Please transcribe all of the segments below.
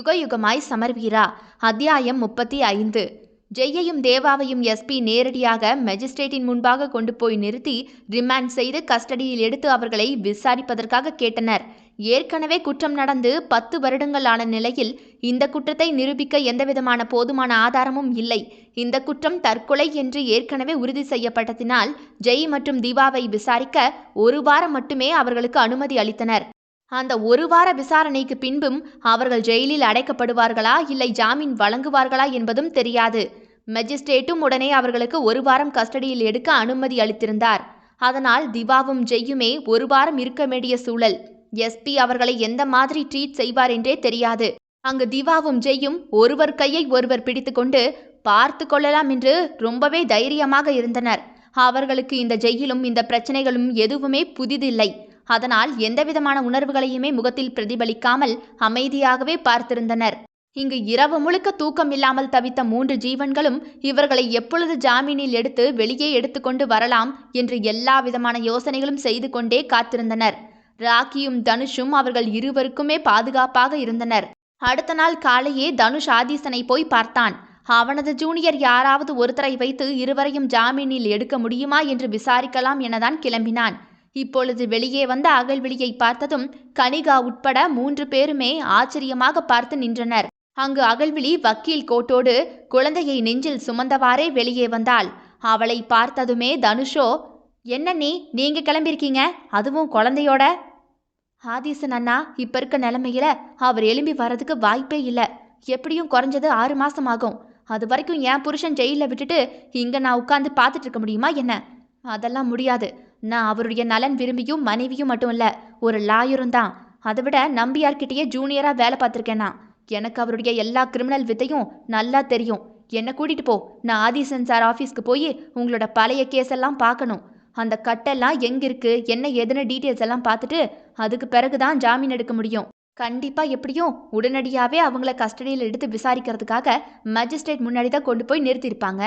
யுகயுகமாய் சமர்வீரா அத்தியாயம் முப்பத்தி ஐந்து. ஜெய்யையும் தேவாவையும் எஸ்பி நேரடியாக மெஜிஸ்ட்ரேட்டின் முன்பாக கொண்டு போய் நிறுத்தி ரிமாண்ட் செய்து கஸ்டடியில் எடுத்து அவர்களை விசாரிப்பதற்காக கேட்டனர். ஏற்கனவே குற்றம் நடந்து பத்து வருடங்கள் ஆன நிலையில் இந்த குற்றத்தை நிரூபிக்க எந்தவிதமான போதுமான ஆதாரமும் இல்லை. இந்த குற்றம் தற்கொலை என்று ஏற்கனவே உறுதி செய்யப்பட்டதினால் ஜெய் மற்றும் திவாவை விசாரிக்க ஒரு வாரம் மட்டுமே அவர்களுக்கு அனுமதி அளித்தனர். அந்த ஒரு வார விசாரணைக்கு பின்பும் அவர்கள் ஜெயிலில் அடைக்கப்படுவார்களா இல்லை ஜாமீன் வழங்குவார்களா என்பதும் தெரியாது. மெஜிஸ்ட்ரேட்டும் உடனே அவர்களுக்கு ஒரு வாரம் கஸ்டடியில் எடுக்க அனுமதி அளித்திருந்தார். அதனால் திவாவும் ஜெய்யுமே ஒரு வாரம் இருக்க வேண்டிய சூழல். எஸ்பி அவர்களை எந்த மாதிரி ட்ரீட் செய்வார் என்றே தெரியாது. அங்கு திவாவும் ஜெய்யும் ஒருவர் கையை ஒருவர் பிடித்துக்கொண்டு பார்த்து கொள்ளலாம் என்று ரொம்பவே தைரியமாக இருந்தனர். அவர்களுக்கு இந்த ஜெயிலும் இந்த பிரச்சனைகளும் எதுவுமே புதிதில்லை. அதனால் எந்தவிதமான உணர்வுகளையுமே முகத்தில் பிரதிபலிக்காமல் அமைதியாகவே பார்த்திருந்தனர். இங்கு இரவு முழுக்க தூக்கம் இல்லாமல் தவித்த மூன்று ஜீவன்களும் இவர்களை எப்பொழுது ஜாமீனில் எடுத்து வெளியே எடுத்துக்கொண்டு வரலாம் என்று எல்லா விதமான யோசனைகளும் செய்து கொண்டே காத்திருந்தனர். ராக்கியும் தனுஷும் அவர்கள் இருவருக்குமே பாதுகாப்பாக இருந்தனர். அடுத்த நாள் காலையே தனுஷ் ஆதீசனை போய் பார்த்தான். அவனது ஜூனியர் யாராவது ஒருத்தரை வைத்து இருவரையும் ஜாமீனில் எடுக்க முடியுமா என்று விசாரிக்கலாம் எனதான் கிளம்பினான். இப்பொழுது வெளியே வந்த அகல்விழியை பார்த்ததும் கனிகா உட்பட மூன்று பேருமே ஆச்சரியமாக பார்த்து நின்றனர். அங்கு அகல்விழி வக்கீல் கோட்டோடு குழந்தையை நெஞ்சில் சுமந்தவாறே வெளியே வந்தாள். அவளை பார்த்ததுமே தனுஷோ என்ன நீ? நீங்க கிளம்பியிருக்கீங்க? அதுவும் குழந்தையோட? ஆதீசன் அண்ணா இப்ப இருக்க நிலைமையில அவர் எழும்பி வர்றதுக்கு வாய்ப்பே இல்லை. எப்படியும் குறைஞ்சது ஆறு மாசம் ஆகும். அது வரைக்கும் என் புருஷன் ஜெயிலில் விட்டுட்டு இங்க நான் உட்காந்து பார்த்துட்டு இருக்க முடியுமா என்ன? அதெல்லாம் முடியாது. நான் அவருடைய நலன் விரும்பியும் மனைவியும் மட்டும் இல்லை ஒரு லாயரும் தான். அதை விட நம்பியார்கிட்டயே ஜூனியராக வேலை பார்த்துருக்கேன்? நான் எனக்கு அவருடைய எல்லா கிரிமினல் வித்தையும் நல்லா தெரியும். என்னை கூட்டிகிட்டு போ நான் ஆதிசன் சார் ஆஃபீஸ்க்கு போய் உங்களோட பழைய கேஸ் எல்லாம் பார்க்கணும். அந்த கட்டெல்லாம் எங்கே இருக்குது என்ன ஏதுன்னு டீட்டெயில்ஸ் எல்லாம் பார்த்துட்டு அதுக்கு பிறகு தான் ஜாமீன் எடுக்க முடியும். கண்டிப்பாக எப்படியும் உடனடியாகவே அவங்கள கஸ்டடியில் எடுத்து விசாரிக்கிறதுக்காக மஜிஸ்ட்ரேட் முன்னாடி தான் கொண்டு போய் நிறுத்தியிருப்பாங்க.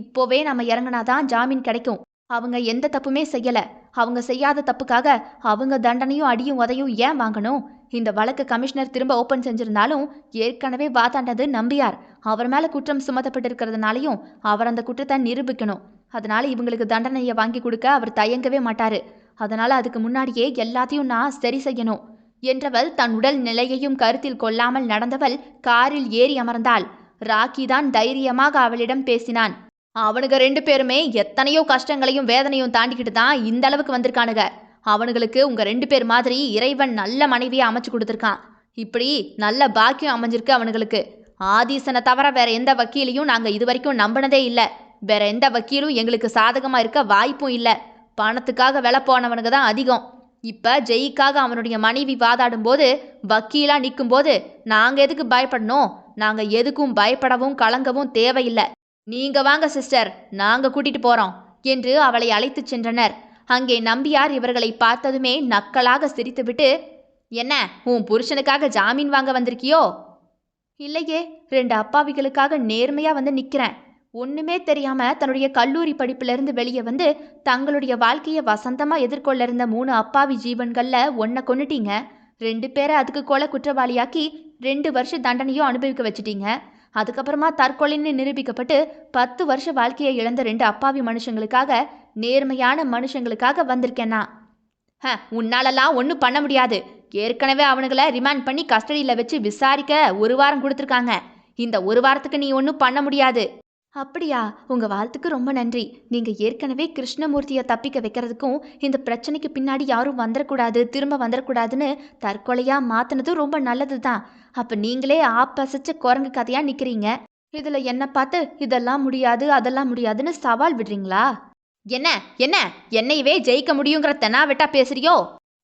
இப்போவே நம்ம இறங்கினாதான் ஜாமீன் கிடைக்கும். அவங்க எந்த தப்புமே செய்யல. அவங்க செய்யாத தப்புக்காக அவங்க தண்டனையும் அடியும் உதையும் ஏன் வாங்கணும்? இந்த வழக்கு கமிஷனர் திரும்ப ஓபன் செஞ்சிருந்தாலும் ஏற்கனவே வாதாண்டது நம்பியார். அவர் மேல குற்றம் சுமத்தப்பட்டிருக்கிறதுனாலையும் அவர் அந்த குற்றத்தை நிரூபிக்கணும். அதனால இவங்களுக்கு தண்டனையை வாங்கி கொடுக்க அவர் தயங்கவே மாட்டாரு. அதனால அதுக்கு முன்னாடியே எல்லாத்தையும் நான் சரி செய்யணும் என்றவள் தன் உடல் நிலையையும் கருத்தில் கொள்ளாமல் நடந்தவள் காரில் ஏறி அமர்ந்தாள். ராக்கி தான் தைரியமாக அவளிடம் பேசினான். அவனுங்க ரெண்டு பேருமே எத்தனையோ கஷ்டங்களையும் வேதனையும் தாண்டிக்கிட்டு தான் இந்த அளவுக்கு வந்திருக்கானுங்க. அவனுங்களுக்கு உங்க ரெண்டு பேர் மாதிரி இறைவன் நல்ல மனைவியை அமைச்சு கொடுத்துருக்கான். இப்படி நல்ல பாக்கியம் அமைஞ்சிருக்கு அவனுங்களுக்கு. ஆதீசனை தவிர வேற எந்த வக்கீலையும் நாங்க இது வரைக்கும் நம்பினதே இல்லை. வேற எந்த வக்கீலும் எங்களுக்கு சாதகமா இருக்க வாய்ப்பும் இல்லை. பணத்துக்காக வில போனவனுங்க தான் அதிகம். இப்ப ஜெயிக்காக அவனுடைய மனைவி வாதாடும் போது வக்கீலா நிற்கும் போது நாங்க எதுக்கு பயப்படணும்? நாங்க எதுக்கும் பயப்படவும் கலங்கவும் தேவையில்லை. நீங்க வாங்க சிஸ்டர். நாங்க கூட்டிட்டு போறோம் என்று அவளை அழைத்துச் சென்றனர். அங்கே நம்பியார் இவர்களை பார்த்ததுமே நக்கலாக சிரித்துவிட்டு என்ன உன் புருஷனுக்காக ஜாமீன் வாங்க வந்திருக்கியோ? இல்லையே ரெண்டு அப்பாவிகளுக்காக நேர்மையா வந்து நிக்கிறேன். ஒண்ணுமே தெரியாம தன்னுடைய கல்லூரி படிப்பிலிருந்து வெளியே வந்து தங்களுடைய வாழ்க்கையை வசந்தமா எதிர்கொள்ள இருந்த மூணு அப்பாவி ஜீவன்கள்ல ஒன்ன கொன்னுட்டீங்க. ரெண்டு பேரை அதுக்கு கொலை குற்றவாளியாக்கி ரெண்டு வருஷம் தண்டனையும் அனுபவிக்க வச்சிட்டீங்க. அதுக்கப்புறமா தற்கொலைன்னு நிரூபிக்கப்பட்டு பத்து வருஷ வாழ்க்கையை இழந்த ரெண்டு அப்பாவி மனுஷங்களுக்காக நேர்மையான மனுஷங்களுக்காக வந்திருக்கேன்னா? ஹ உன்னாலெல்லாம் ஒன்றும் பண்ண முடியாது. ஏற்கனவே அவனுங்களை ரிமாண்ட் பண்ணி கஸ்டடியில் வச்சு விசாரிக்க ஒரு வாரம் கொடுத்துருக்காங்க. இந்த ஒரு வாரத்துக்கு நீ ஒன்றும் பண்ண முடியாது. அப்படியா? உங்கள் வாழ்த்துக்கு ரொம்ப நன்றி. நீங்கள் ஏற்கனவே கிருஷ்ணமூர்த்தியை தப்பிக்க வைக்கிறதுக்கும் இந்த பிரச்சனைக்கு பின்னாடி யாரும் வந்துடக்கூடாது திரும்ப வந்துடக்கூடாதுன்னு தற்கொலையாக மாற்றினதும் ரொம்ப நல்லது தான் அப்போ நீங்களே ஆப்பசிச்ச குரங்கு கதையா நிற்கிறீங்க இதில் என்னை பார்த்து இதெல்லாம் முடியாது அதெல்லாம் முடியாதுன்னு சவால் விடுறீங்களா? என்ன என்ன? என்னையவே ஜெயிக்க முடியுங்கிற தெனாவெட்டா பேசுறியோ?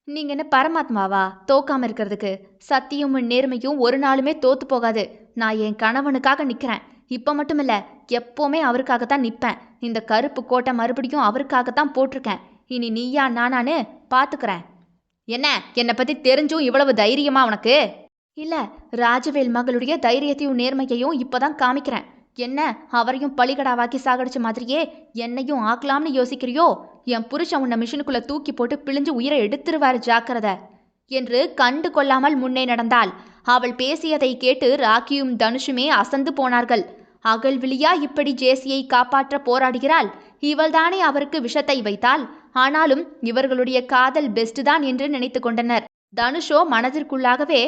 நீங்க என்ன பரமாத்மாவா? தோக்காம இருக்கிறதுக்கு. சத்தியமும் நேர்மையும் ஒரு நாளுமே தோத்து போகாது. நான் என் கணவனுக்காக நிக்கிறேன். இப்போ மட்டும் இல்லை எப்போவுமே அவருக்காகத்தான் நிற்பேன் இந்த கருப்பு கோட்டை மறுபடியும் அவருக்காகத்தான் போட்டிருக்கேன். இனி நீயா நானான்னு பார்த்துக்கிறேன். என்ன? என்னை பற்றி தெரிஞ்சும் இவ்வளவு தைரியமா உனக்கு? இல்ல ராஜவேல் மகளுடைய தைரியத்தையும் நேர்மையையும் இப்பதான் காமிக்கிறேன். என்ன அவரையும் பலிகடாவாக்கி சாகடிச்ச மாதிரியே என்னையும் ஆக்கலாம்னு யோசிக்கிறியோ? என் புருஷன் உன்னை மிஷினுக்குள்ள தூக்கி போட்டு பிழிஞ்சு உயிரை எடுத்துருவாரு ஜாக்கிரத. என்று கண்டு கொள்ளாமல் முன்னே நடந்தாள். அவள் பேசியதை கேட்டு ராக்கியும் தனுஷுமே அசந்து போனார்கள். அகல்விழியா இப்படி ஜேசியை காப்பாற்ற போராடுகிறாள்? இவள்தானே அவருக்கு விஷத்தை வைத்தாள்? ஆனாலும் இவர்களுடைய காதல் பெஸ்ட் தான் என்று நினைத்து கொண்டனர். தனுஷோ மனதிற்குள்ளாகவே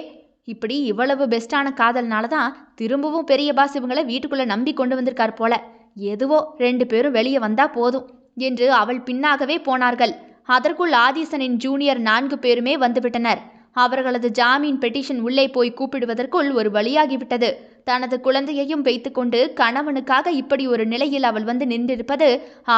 இப்படி இவ்வளவு பெஸ்டான காதல்னால தான் திரும்பவும் பெரிய பாஸ் இவங்களை வீட்டுக்குள்ள நம்பி கொண்டு வந்திருக்கார் போல. எதுவோ ரெண்டு பேரும் வெளியே வந்தா போதும் என்று அவள் பின்னாகவே போனார்கள். அதற்குள் ஆதிசனின் ஜூனியர் நான்கு பேருமே வந்துவிட்டனர். அவர்களது ஜாமீன் பெட்டிஷன் உள்ளே போய் கூப்பிடுவதற்குள் ஒரு வழியாகிவிட்டது. தனது குழந்தையையும் வைத்துக்கொண்டு கணவனுக்காக இப்படி ஒரு நிலையில் அவள் வந்து நின்றிருப்பது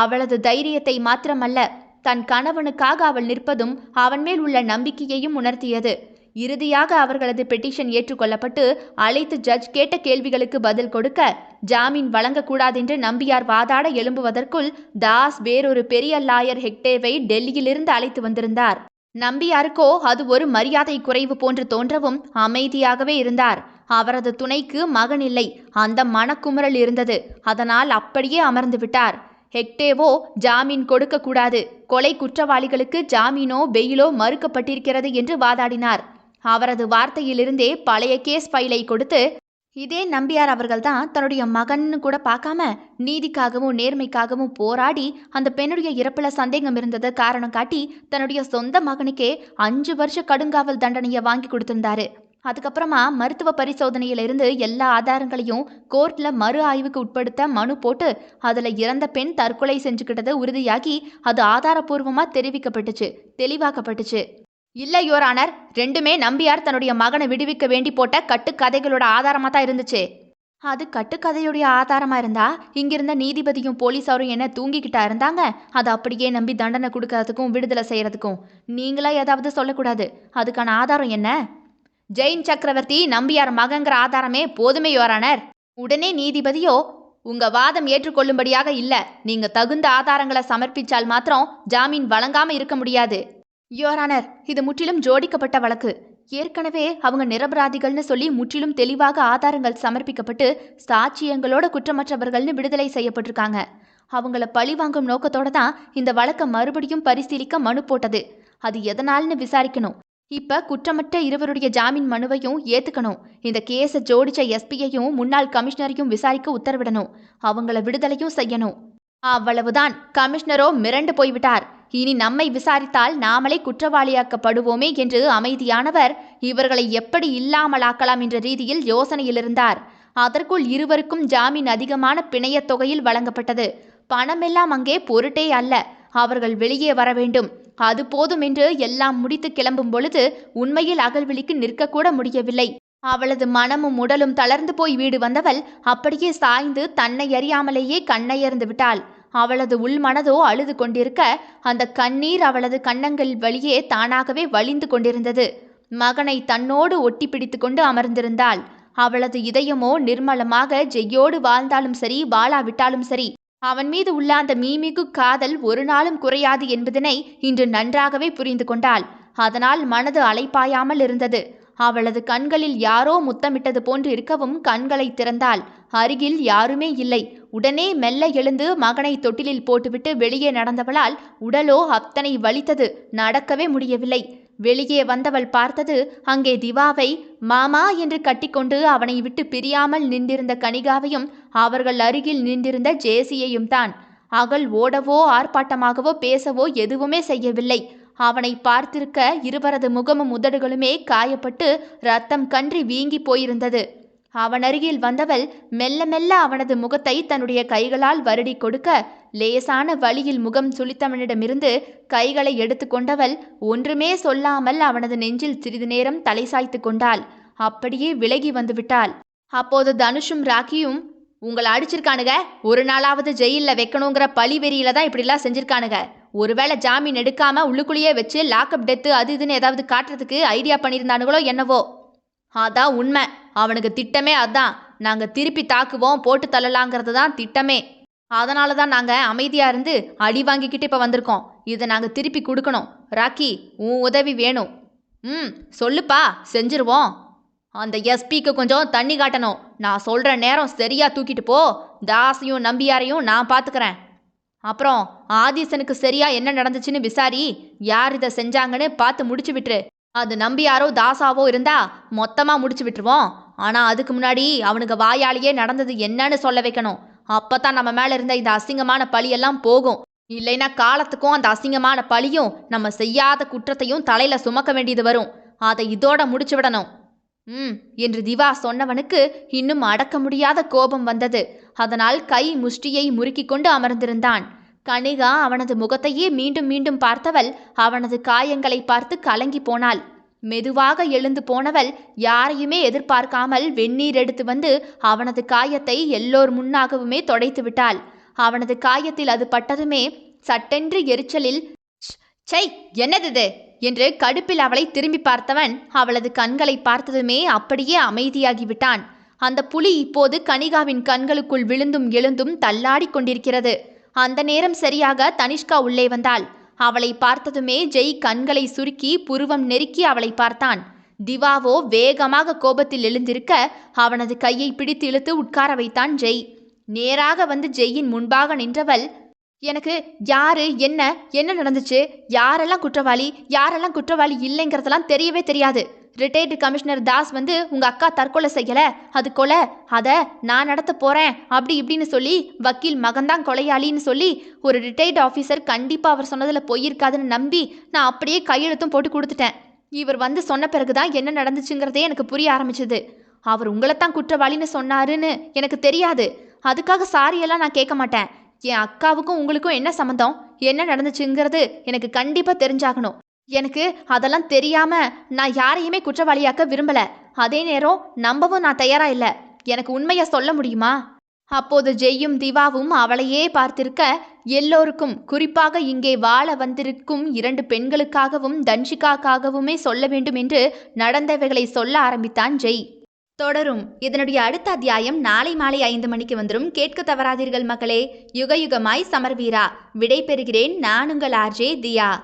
அவளது தைரியத்தை மாத்திரமல்ல. தன் கணவனுக்காக அவள் நிற்பதும் அவன் மேல் உள்ள நம்பிக்கையையும் உணர்த்தியது. இறுதியாக அவர்களது பெட்டிஷன் ஏற்றுக்கொள்ளப்பட்டு அழைத்து ஜட்ஜ் கேட்ட கேள்விகளுக்கு பதில் கொடுக்க ஜாமீன் வழங்கக்கூடாதென்று நம்பியார் வாதாட எழும்புவதற்குள் தாஸ் வேறொரு பெரிய லாயர் ஹெக்டேவை டெல்லியிலிருந்து அழைத்து வந்திருந்தார். நம்பியாருக்கோ அது ஒரு மரியாதை குறைவு போன்று தோன்றவும் அமைதியாகவே இருந்தார். அவரது துணைக்கு மகன் இல்லை. அந்த மனக்குமுறல் இருந்தது. அதனால் அப்படியே அமர்ந்து விட்டார். ஹெக்டேவோ ஜாமீன் கொடுக்கக்கூடாது. கொலை குற்றவாளிகளுக்கு ஜாமீனோ பெயிலோ மறுக்கப்பட்டிருக்கிறது என்று வாதாடினார். அவரது வார்த்தையிலிருந்தே பழைய கேஸ் ஃபைலை கொடுத்து இதே நம்பியார் அவர்கள்தான் தன்னுடைய மகன்னு கூட பார்க்காம நீதிக்காகவும் நேர்மைக்காகவும் போராடி அந்த பெண்ணுடைய இறப்புல சந்தேகம் இருந்ததை காரணம் காட்டி தன்னுடைய சொந்த மகனுக்கே அஞ்சு வருஷ கடுங்காவல் தண்டனையை வாங்கி கொடுத்திருந்தாரு. அதுக்கப்புறமா மருத்துவ பரிசோதனையிலிருந்து எல்லா ஆதாரங்களையும் கோர்ட்ல மறு ஆய்வுக்கு உட்படுத்த மனு போட்டு அதுல இறந்த பெண் தற்கொலை செஞ்சுக்கிட்டது உறுதியாகி அது ஆதாரப்பூர்வமா தெரிவிக்கப்பட்டுச்சு தெளிவாக்கப்பட்டுச்சு. இல்லை யோரானர். ரெண்டுமே நம்பியார் தன்னுடைய மகனை விடுவிக்க வேண்டி போட்ட கட்டுக்கதைகளோட ஆதாரமாக தான் இருந்துச்சு. அது கட்டுக்கதையுடைய ஆதாரமாக இருந்தா இங்கிருந்த நீதிபதியும் போலீஸாரும் என்ன தூங்கிக்கிட்டா இருந்தாங்க? அதை அப்படியே நம்பி தண்டனை கொடுக்கறதுக்கும் விடுதலை செய்யறதுக்கும். நீங்களா ஏதாவது சொல்லக்கூடாது. அதுக்கான ஆதாரம் என்ன? ஜெயின் சக்கரவர்த்தி நம்பியார் மகங்கிற ஆதாரமே போதுமே யோரானர். உடனே நீதிபதியோ உங்க வாதம் ஏற்றுக்கொள்ளும்படியாக இல்ல. நீங்க தகுந்த ஆதாரங்களை சமர்ப்பிச்சால் மாத்திரம் ஜாமீன் வழங்காம இருக்க முடியாது. யோரானர் இது முற்றிலும் ஜோடிக்கப்பட்ட வழக்கு. ஏற்கனவே அவங்க நிரபராதிகள்னு சொல்லி முற்றிலும் தெளிவாக ஆதாரங்கள் சமர்ப்பிக்கப்பட்டு சாட்சியங்களோட குற்றமற்றவர்கள்னு விடுதலை செய்யப்பட்டிருக்காங்க. அவங்கள பழிவாங்கும் நோக்கத்தோட தான் இந்த வழக்கை மறுபடியும் பரிசீலிக்க மனு போட்டது. அது எதனால்னு விசாரிக்கணும். இப்ப குற்றமற்ற இருவருடைய ஜாமீன் மனுவையும் ஏத்துக்கணும். இந்த கேஸை ஜோடிச்ச எஸ்பியையும் முன்னாள் கமிஷனரையும் விசாரிக்க உத்தரவிடணும். அவங்கள விடுதலையும் செய்யணும். அவ்வளவுதான். கமிஷனரோ மிரண்டு போய்விட்டார். இனி நம்மை விசாரித்தால் நாமளே குற்றவாளியாக்கப்படுவோமே என்று அமைதியானவர் இவர்களை எப்படி இல்லாமலாக்கலாம் என்ற ரீதியில் யோசனையில் இருந்தார் அதற்குள் இருவருக்கும் ஜாமீன் அதிகமான பிணையத் தொகையில் வழங்கப்பட்டது. பணமெல்லாம் அங்கே பொருட்டே அல்ல. அவர்கள் வெளியே வர வேண்டும். அது போதும் என்று எல்லாம் முடித்து கிளம்பும் பொழுது உண்மையில் அகல்விழிக்கு நிற்கக்கூட முடியவில்லை. அவளது மனமும் உடலும் தளர்ந்து போய் வீடு வந்தவள் அப்படியே சாய்ந்து தன்னை அறியாமலேயே கண்ணையர்ந்து விட்டாள். அவளது உள்மனதோ அழுது கொண்டிருக்க அந்த கண்ணீர் அவளது கன்னங்கள் வழியே தானாகவே வழிந்து கொண்டிருந்தது. மகனை தன்னோடு ஒட்டி பிடித்து கொண்டு அமர்ந்திருந்தாள். அவளது இதயமோ நிர்மலமாக ஜெய்யோடு வாழ்ந்தாலும் சரி வாழாவிட்டாலும் சரி அவன் மீது உள்ள அந்த மீமிகு காதல் ஒரு நாளும் குறையாது என்பதனை இன்று நன்றாகவே புரிந்து கொண்டாள். அதனால் மனது அலைப்பாயாமல் இருந்தது. அவளது கண்களில் யாரோ முத்தமிட்டது போன்று இருக்கவும் கண்களை திறந்தாள். அருகில் யாருமே இல்லை. உடனே மெல்ல எழுந்து மகனை தொட்டிலில் போட்டுவிட்டு வெளியே நடந்தவளால் உடலோ அத்தனை வலித்தது. நடக்கவே முடியவில்லை. வெளியே வந்தவள் பார்த்தது அங்கே திவாவை மாமா என்று கட்டிக்கொண்டு அவனை விட்டு பிரியாமல் நின்றிருந்த கனிகாவையும் அவர்கள் அருகில் நின்றிருந்த ஜேசியையும் தான். அகல் ஓடவோ ஆர்ப்பாட்டமாகவோ பேசவோ எதுவுமே செய்யவில்லை. அவனை பார்த்திருக்க இருவரது முகமும் உதடுகளுமே காயப்பட்டு ரத்தம் கன்றி வீங்கி போயிருந்தது. அவன் அருகில் வந்தவள் மெல்ல மெல்ல அவனது முகத்தை தன்னுடைய கைகளால் வருடி கொடுக்க லேசான வழியில் முகம் சுளித்தவனிடமிருந்து கைகளை எடுத்துக்கொண்டவள் ஒன்றுமே சொல்லாமல் அவனது நெஞ்சில் சிறிது நேரம் தலை சாய்த்து கொண்டாள். அப்படியே விலகி வந்துவிட்டாள். அப்போது தனுஷும் ராக்கியும் உங்களை அடிச்சிருக்கானுங்க. ஒரு நாளாவது ஜெயில்ல வைக்கணுங்கிற பழி வெறியில தான் இப்படிலாம் செஞ்சிருக்கானுங்க. ஒருவேளை ஜாமீன் எடுக்காம உள்ளுக்குள்ளேயே வச்சு லாக்அப் டெத்து அது இதுன்னு ஏதாவது காட்டுறதுக்கு ஐடியா பண்ணியிருந்தானுங்களோ என்னவோ? அதான் உண்மை. அவனுக்கு திட்டமே அதான். நாங்கள் திருப்பி தாக்குவோம் போட்டு தள்ளலாங்கிறது தான் திட்டமே. அதனால தான் நாங்கள் அமைதியாக இருந்து அடி வாங்கிக்கிட்டு இப்போ வந்திருக்கோம். இதை நாங்கள் திருப்பி கொடுக்கணும். ராக்கி உன் உதவி வேணும். ம் சொல்லுப்பா செஞ்சிருவோம். அந்த எஸ்பிக்கு கொஞ்சம் தண்ணி காட்டணும். நான் சொல்கிற நேரம் சரியாக தூக்கிட்டு போ. தாசையும் நம்பியாரையும் நான் பார்த்துக்கிறேன் அப்புறம் ஆதிசனுக்கு சரியா என்ன நடந்துச்சுன்னு விசாரி யார் இதை செஞ்சாங்கன்னு பார்த்து முடிச்சு விட்டுரு. அது நம்பியாரோ தாசாவோ இருந்தா மொத்தமா முடிச்சு விட்டுருவோம். ஆனா அதுக்கு முன்னாடி அவனுக்கு வாயாலேயே நடந்தது என்னன்னு சொல்ல வைக்கணும். அப்பதான் நம்ம மேல இருந்த இந்த அசிங்கமான பழியெல்லாம் போகும். இல்லைன்னா காலத்துக்கும் அந்த அசிங்கமான பழியும் நம்ம செய்யாத குற்றத்தையும் தலையில சுமக்க வேண்டியது வரும். அதை இதோட முடிச்சு விடணும். ம் என்று திவா சொன்னவனுக்கு இன்னும் அடக்க முடியாத கோபம் வந்தது. அதனால் கை முஷ்டியை முறுக்கிக் கொண்டு அமர்ந்திருந்தான். கனிகா அவனது முகத்தையே மீண்டும் மீண்டும் பார்த்தவள் அவனது காயங்களை பார்த்து கலங்கி போனாள். மெதுவாக எழுந்து போனவள் யாரையுமே எதிர்பார்க்காமல் வெந்நீர் எடுத்து வந்து அவனது காயத்தை எல்லோர் முன்னாகவுமே தொடைத்து விட்டாள். அவனது காயத்தில் அது பட்டதுமே சட்டென்று எரிச்சலில் "ஷ், சை என்னது இது? என்று கடுப்பில் அவளை திரும்பி பார்த்தவன் அவளது கண்களை பார்த்ததுமே அப்படியே அமைதியாகிவிட்டான். அந்த புலி இப்போது கனிகாவின் கண்களுக்குள் விழுந்தும் எழுந்தும் தள்ளாடிக் கொண்டிருக்கிறது. அந்த நேரம் சரியாக தனிஷ்கா உள்ளே வந்தாள். அவளை பார்த்ததுமே ஜெய் கண்களை சுருக்கி புருவம் நெருக்கி அவளை பார்த்தான். திவாவோ வேகமாக கோபத்தில் எழுந்திருக்க அவனது கையை பிடித்து இழுத்து உட்கார வைத்தான் ஜெய். நேராக வந்து ஜெய்யின் முன்பாக நின்றவள் எனக்கு யார் என்ன என்ன நடந்துச்சு யாரெல்லாம் குற்றவாளி யாரெல்லாம் குற்றவாளி இல்லைங்கிறதெல்லாம் தெரியவே தெரியாது. ரிட்டையர்டு கமிஷனர் தாஸ் வந்து உங்கள் அக்கா தற்கொலை செய்யலை அது கொலை அதை நான் நடத்த போகிறேன் அப்படி இப்படின்னு சொல்லி வக்கீல் மகன்தான் கொலையாளின்னு சொல்லி ஒரு ரிட்டையர்டு ஆஃபீஸர் கண்டிப்பாக அவர் சொன்னதில் போயிருக்காதுன்னு நம்பி நான் அப்படியே கையெழுத்தும் போட்டு கொடுத்துட்டேன். இவர் வந்து சொன்ன பிறகு தான் என்ன நடந்துச்சுங்கிறதே எனக்கு புரிய ஆரம்பிச்சது. அவர் உங்களைத்தான் குற்றவாளின்னு சொன்னாருன்னு எனக்கு தெரியாது. அதுக்காக சாரியெல்லாம் நான் கேட்க மாட்டேன். என் அக்காவுக்கும் உங்களுக்கும் என்ன சம்மந்தம் என்ன நடந்துச்சுங்கிறது எனக்கு கண்டிப்பா தெரிஞ்சாகணும். எனக்கு அதெல்லாம் தெரியாம நான் யாரையுமே குற்றவாளியாக்க விரும்பல. அதே நேரம் நம்பவும் நான் தயாரா இல்ல. எனக்கு உண்மையை சொல்ல முடியுமா? அப்போது ஜெய்யும் திவாவும் அவளையே பார்த்திருக்க எல்லோருக்கும் குறிப்பாக இங்கே வாழ வந்திருக்கும் இரண்டு பெண்களுக்காகவும் தன்ஷிகாக்காகவுமே சொல்ல வேண்டும் என்று நடந்தவைகளை சொல்ல ஆரம்பித்தான் ஜெய். தொடரும். இதனுடைய அடுத்த அத்தியாயம் நாளை மாலை ஐந்து மணிக்கு வந்துடும் கேட்க தவறாதீர்கள் மக்களே. யுக யுகமாய் சமர்வீரா. விடை பெறுகிறேன் நான் உங்கள் ஆர்ஜே தியா.